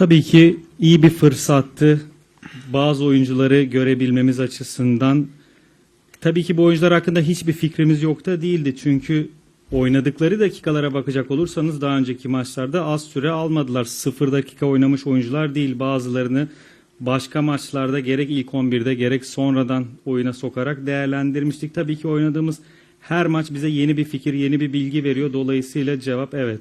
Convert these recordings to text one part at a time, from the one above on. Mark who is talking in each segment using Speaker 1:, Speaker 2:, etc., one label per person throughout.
Speaker 1: Tabii ki iyi bir fırsattı. Bazı oyuncuları görebilmemiz açısından. Tabii ki bu oyuncular hakkında hiçbir fikrimiz yok da değildi. Çünkü oynadıkları dakikalara bakacak olursanız daha önceki maçlarda az süre almadılar. Sıfır dakika oynamış oyuncular değil. Bazılarını başka maçlarda gerek ilk 11'de gerek sonradan oyuna sokarak değerlendirmiştik. Tabii ki oynadığımız her maç bize yeni bir fikir, yeni bir bilgi veriyor. Dolayısıyla cevap evet.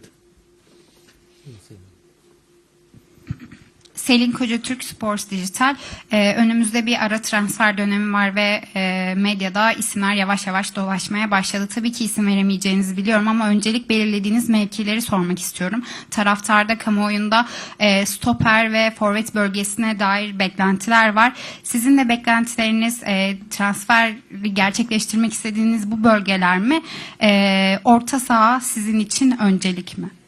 Speaker 2: Selin Koca Türk Sports Dijital. Ee, önümüzde bir ara transfer dönemi var ve e, medyada isimler yavaş yavaş dolaşmaya başladı. Tabii ki isim veremeyeceğinizi biliyorum ama öncelik belirlediğiniz mevkileri sormak istiyorum. Taraftarda kamuoyunda e, stoper ve forvet bölgesine dair beklentiler var. Sizin de beklentileriniz e, transfer gerçekleştirmek istediğiniz bu bölgeler mi? E, orta saha sizin için öncelik mi?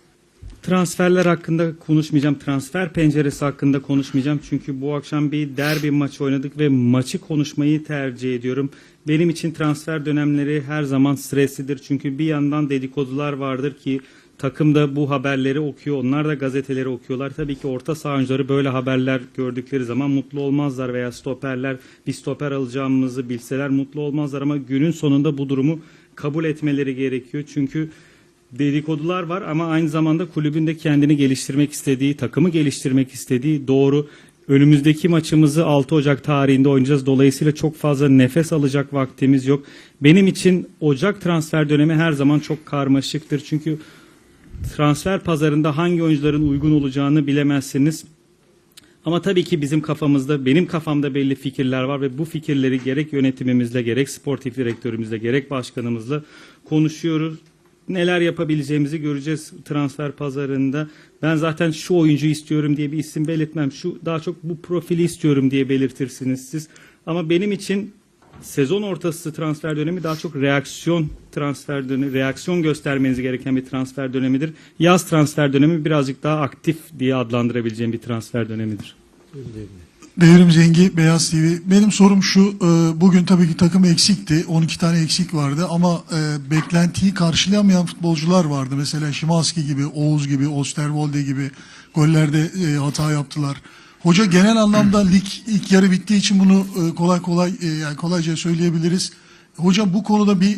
Speaker 1: Transferler hakkında konuşmayacağım. Transfer penceresi hakkında konuşmayacağım. Çünkü bu akşam bir derbi maçı oynadık ve maçı konuşmayı tercih ediyorum. Benim için transfer dönemleri her zaman streslidir. Çünkü bir yandan dedikodular vardır ki takım da bu haberleri okuyor. Onlar da gazeteleri okuyorlar. Tabii ki orta saha oyuncuları böyle haberler gördükleri zaman mutlu olmazlar veya stoperler bir stoper alacağımızı bilseler mutlu olmazlar ama günün sonunda bu durumu kabul etmeleri gerekiyor. Çünkü dedikodular var ama aynı zamanda kulübün de kendini geliştirmek istediği, takımı geliştirmek istediği doğru. Önümüzdeki maçımızı 6 Ocak tarihinde oynayacağız. Dolayısıyla çok fazla nefes alacak vaktimiz yok. Benim için Ocak transfer dönemi her zaman çok karmaşıktır. Çünkü transfer pazarında hangi oyuncuların uygun olacağını bilemezsiniz. Ama tabii ki bizim kafamızda, benim kafamda belli fikirler var ve bu fikirleri gerek yönetimimizle, gerek sportif direktörümüzle, gerek başkanımızla konuşuyoruz. Neler yapabileceğimizi göreceğiz transfer pazarında. Ben zaten şu oyuncu istiyorum diye bir isim belirtmem. Şu daha çok bu profili istiyorum diye belirtirsiniz siz. Ama benim için sezon ortası transfer dönemi daha çok reaksiyon transfer dönemi, reaksiyon göstermeniz gereken bir transfer dönemidir. Yaz transfer dönemi birazcık daha aktif diye adlandırabileceğim bir transfer dönemidir.
Speaker 3: Devrim Zengi, Beyaz TV. Benim sorum şu, e, bugün tabii ki takım eksikti. 12 tane eksik vardı ama e, beklentiyi karşılayamayan futbolcular vardı. Mesela Şimanski gibi, Oğuz gibi, Osterwolde gibi gollerde e, hata yaptılar. Hoca genel anlamda lig ilk yarı bittiği için bunu kolay kolay yani kolayca söyleyebiliriz. Hoca bu konuda bir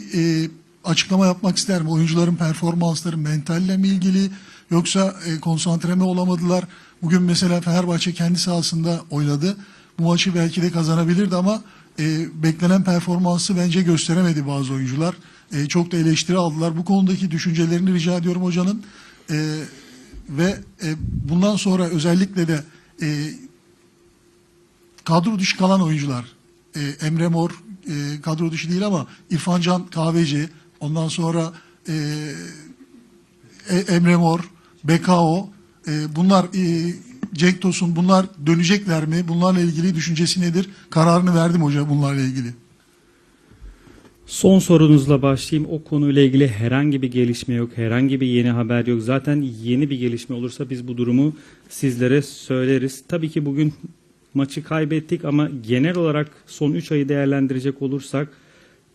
Speaker 3: açıklama yapmak ister mi? Oyuncuların performansları mentalle mi ilgili yoksa e, konsantre mi olamadılar? Bugün mesela Fenerbahçe kendi sahasında oynadı. Bu maçı belki de kazanabilirdi ama e, beklenen performansı bence gösteremedi bazı oyuncular. E, çok da eleştiri aldılar. Bu konudaki düşüncelerini rica ediyorum hocanın. E, ve e, bundan sonra özellikle de e, kadro dışı kalan oyuncular e, Emre Mor e, kadro dışı değil ama İrfan Can Kahveci ondan sonra e, Emre Mor, BKO e, bunlar e, Cenk Tosun bunlar dönecekler mi? Bunlarla ilgili düşüncesi nedir? Kararını verdim hoca bunlarla ilgili.
Speaker 1: Son sorunuzla başlayayım. O konuyla ilgili herhangi bir gelişme yok, herhangi bir yeni haber yok. Zaten yeni bir gelişme olursa biz bu durumu sizlere söyleriz. Tabii ki bugün maçı kaybettik ama genel olarak son 3 ayı değerlendirecek olursak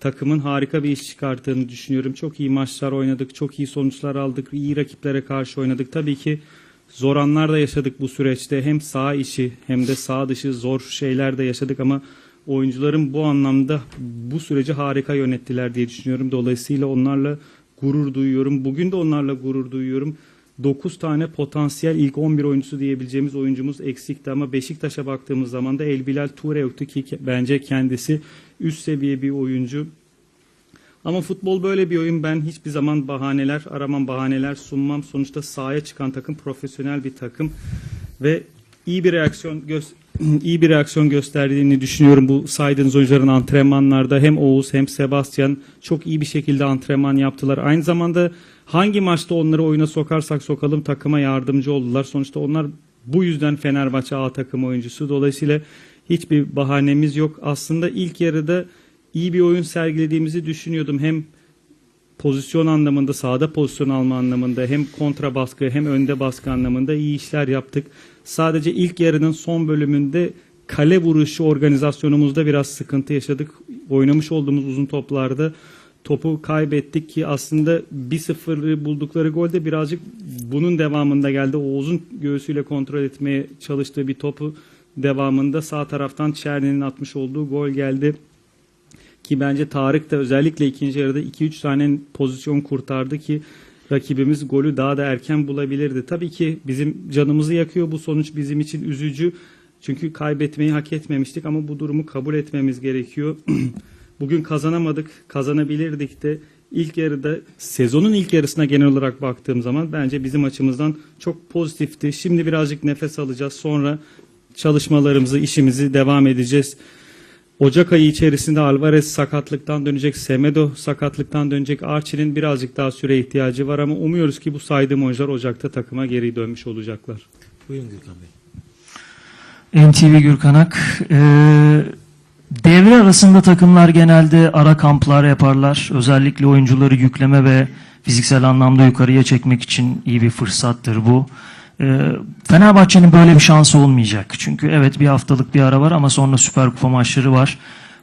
Speaker 1: takımın harika bir iş çıkarttığını düşünüyorum. Çok iyi maçlar oynadık, çok iyi sonuçlar aldık, iyi rakiplere karşı oynadık. Tabii ki zor anlar da yaşadık bu süreçte. Hem sağ içi hem de sağ dışı zor şeyler de yaşadık ama oyuncuların bu anlamda bu süreci harika yönettiler diye düşünüyorum. Dolayısıyla onlarla gurur duyuyorum. Bugün de onlarla gurur duyuyorum. 9 tane potansiyel ilk 11 oyuncusu diyebileceğimiz oyuncumuz eksikti ama Beşiktaş'a baktığımız zaman da El Bilal Toure yoktu ki bence kendisi üst seviye bir oyuncu. Ama futbol böyle bir oyun. Ben hiçbir zaman bahaneler aramam, bahaneler sunmam. Sonuçta sahaya çıkan takım profesyonel bir takım ve iyi bir reaksiyon göz iyi bir reaksiyon gösterdiğini düşünüyorum bu saydığınız oyuncuların antrenmanlarda hem Oğuz hem Sebastian çok iyi bir şekilde antrenman yaptılar. Aynı zamanda hangi maçta onları oyuna sokarsak sokalım takıma yardımcı oldular. Sonuçta onlar bu yüzden Fenerbahçe A takım oyuncusu. Dolayısıyla hiçbir bahanemiz yok. Aslında ilk yarıda iyi bir oyun sergilediğimizi düşünüyordum. Hem pozisyon anlamında, sahada pozisyon alma anlamında hem kontra baskı hem önde baskı anlamında iyi işler yaptık. Sadece ilk yarının son bölümünde kale vuruşu organizasyonumuzda biraz sıkıntı yaşadık. Oynamış olduğumuz uzun toplarda topu kaybettik ki aslında 1-0'ı buldukları gol de birazcık bunun devamında geldi. Oğuz'un göğsüyle kontrol etmeye çalıştığı bir topu devamında sağ taraftan Çerni'nin atmış olduğu gol geldi. Ki bence Tarık da özellikle ikinci yarıda 2-3 tane pozisyon kurtardı ki rakibimiz golü daha da erken bulabilirdi. Tabii ki bizim canımızı yakıyor bu sonuç bizim için üzücü. Çünkü kaybetmeyi hak etmemiştik ama bu durumu kabul etmemiz gerekiyor. Bugün kazanamadık, kazanabilirdik de ilk yarıda sezonun ilk yarısına genel olarak baktığım zaman bence bizim açımızdan çok pozitifti. Şimdi birazcık nefes alacağız. Sonra çalışmalarımızı, işimizi devam edeceğiz. Ocak ayı içerisinde Alvarez sakatlıktan dönecek, Semedo sakatlıktan dönecek. Archie'nin birazcık daha süre ihtiyacı var ama umuyoruz ki bu saydığım oyuncular Ocak'ta takıma geri dönmüş olacaklar.
Speaker 4: Buyurun Gürkan Bey.
Speaker 5: NTV Gürkanak. Ee, devre arasında takımlar genelde ara kamplar yaparlar. Özellikle oyuncuları yükleme ve fiziksel anlamda yukarıya çekmek için iyi bir fırsattır bu. Ee, Fenerbahçe'nin böyle bir şansı olmayacak. Çünkü evet bir haftalık bir ara var ama sonra Süper Kupa maçları var.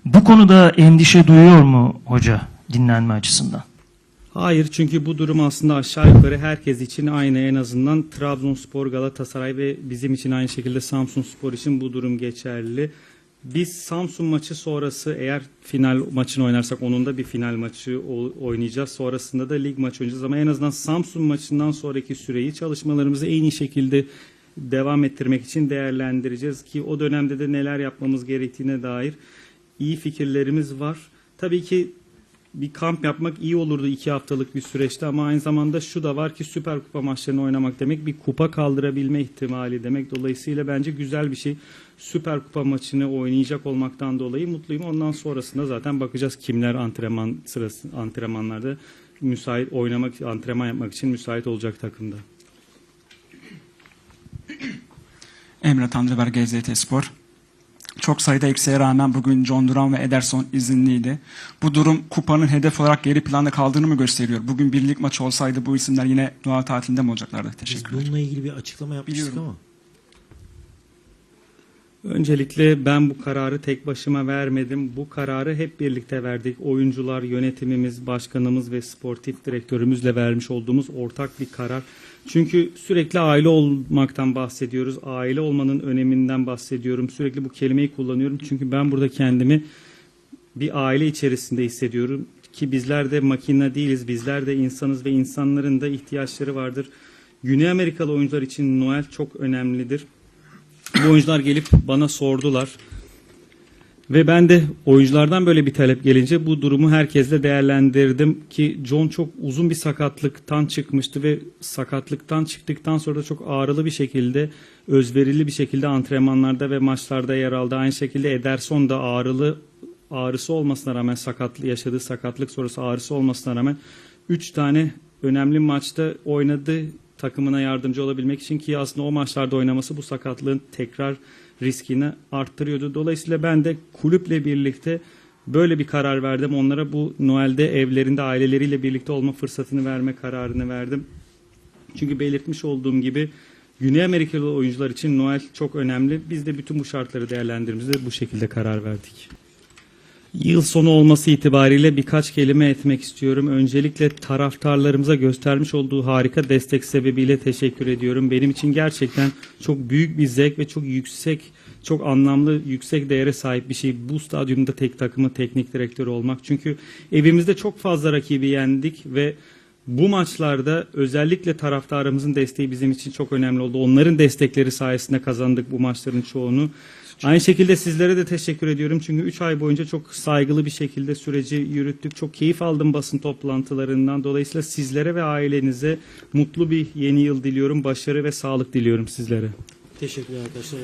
Speaker 5: Bu konuda endişe duyuyor mu hoca dinlenme açısından?
Speaker 1: Hayır çünkü bu durum aslında aşağı yukarı herkes için aynı en azından Trabzonspor, Galatasaray ve bizim için aynı şekilde Samsunspor için bu durum geçerli. Biz Samsun maçı sonrası eğer final maçını oynarsak onun da bir final maçı oynayacağız. Sonrasında da lig maçı oynayacağız ama en azından Samsun maçından sonraki süreyi çalışmalarımızı en iyi şekilde devam ettirmek için değerlendireceğiz ki o dönemde de neler yapmamız gerektiğine dair iyi fikirlerimiz var. Tabii ki bir kamp yapmak iyi olurdu iki haftalık bir süreçte ama aynı zamanda şu da var ki Süper Kupa maçlarını oynamak demek bir kupa kaldırabilme ihtimali demek. Dolayısıyla bence güzel bir şey. Süper Kupa maçını oynayacak olmaktan dolayı mutluyum. Ondan sonrasında zaten bakacağız kimler antrenman sırası antrenmanlarda müsait oynamak, antrenman yapmak için müsait olacak takımda.
Speaker 6: Emre Tanrıver GZT Spor. Çok sayıda eksiğe rağmen bugün John Duran ve Ederson izinliydi. Bu durum kupanın hedef olarak geri planda kaldığını mı gösteriyor? Bugün birlik maçı olsaydı bu isimler yine Noel tatilinde mi olacaklardı?
Speaker 4: Biz
Speaker 6: Teşekkürler.
Speaker 4: bununla ilgili bir açıklama yapmıştık
Speaker 6: Biliyorum.
Speaker 4: ama.
Speaker 1: Öncelikle ben bu kararı tek başıma vermedim. Bu kararı hep birlikte verdik. Oyuncular, yönetimimiz, başkanımız ve sportif direktörümüzle vermiş olduğumuz ortak bir karar. Çünkü sürekli aile olmaktan bahsediyoruz. Aile olmanın öneminden bahsediyorum. Sürekli bu kelimeyi kullanıyorum. Çünkü ben burada kendimi bir aile içerisinde hissediyorum ki bizler de makine değiliz. Bizler de insanız ve insanların da ihtiyaçları vardır. Güney Amerikalı oyuncular için Noel çok önemlidir. Bu oyuncular gelip bana sordular. Ve ben de oyunculardan böyle bir talep gelince bu durumu herkesle değerlendirdim ki John çok uzun bir sakatlıktan çıkmıştı ve sakatlıktan çıktıktan sonra da çok ağrılı bir şekilde özverili bir şekilde antrenmanlarda ve maçlarda yer aldı. Aynı şekilde Ederson da ağrılı ağrısı olmasına rağmen sakatlı yaşadığı sakatlık sonrası ağrısı olmasına rağmen 3 tane önemli maçta oynadı takımına yardımcı olabilmek için ki aslında o maçlarda oynaması bu sakatlığın tekrar riskini arttırıyordu. Dolayısıyla ben de kulüple birlikte böyle bir karar verdim. Onlara bu Noel'de evlerinde aileleriyle birlikte olma fırsatını verme kararını verdim. Çünkü belirtmiş olduğum gibi Güney Amerikalı oyuncular için Noel çok önemli. Biz de bütün bu şartları değerlendirdiğimizde bu şekilde karar verdik. Yıl sonu olması itibariyle birkaç kelime etmek istiyorum. Öncelikle taraftarlarımıza göstermiş olduğu harika destek sebebiyle teşekkür ediyorum. Benim için gerçekten çok büyük bir zevk ve çok yüksek, çok anlamlı, yüksek değere sahip bir şey. Bu stadyumda tek takımı teknik direktörü olmak. Çünkü evimizde çok fazla rakibi yendik ve bu maçlarda özellikle taraftarımızın desteği bizim için çok önemli oldu. Onların destekleri sayesinde kazandık bu maçların çoğunu. Aynı şekilde sizlere de teşekkür ediyorum. Çünkü 3 ay boyunca çok saygılı bir şekilde süreci yürüttük. Çok keyif aldım basın toplantılarından. Dolayısıyla sizlere ve ailenize mutlu bir yeni yıl diliyorum. Başarı ve sağlık diliyorum sizlere.
Speaker 4: Teşekkürler arkadaşlar.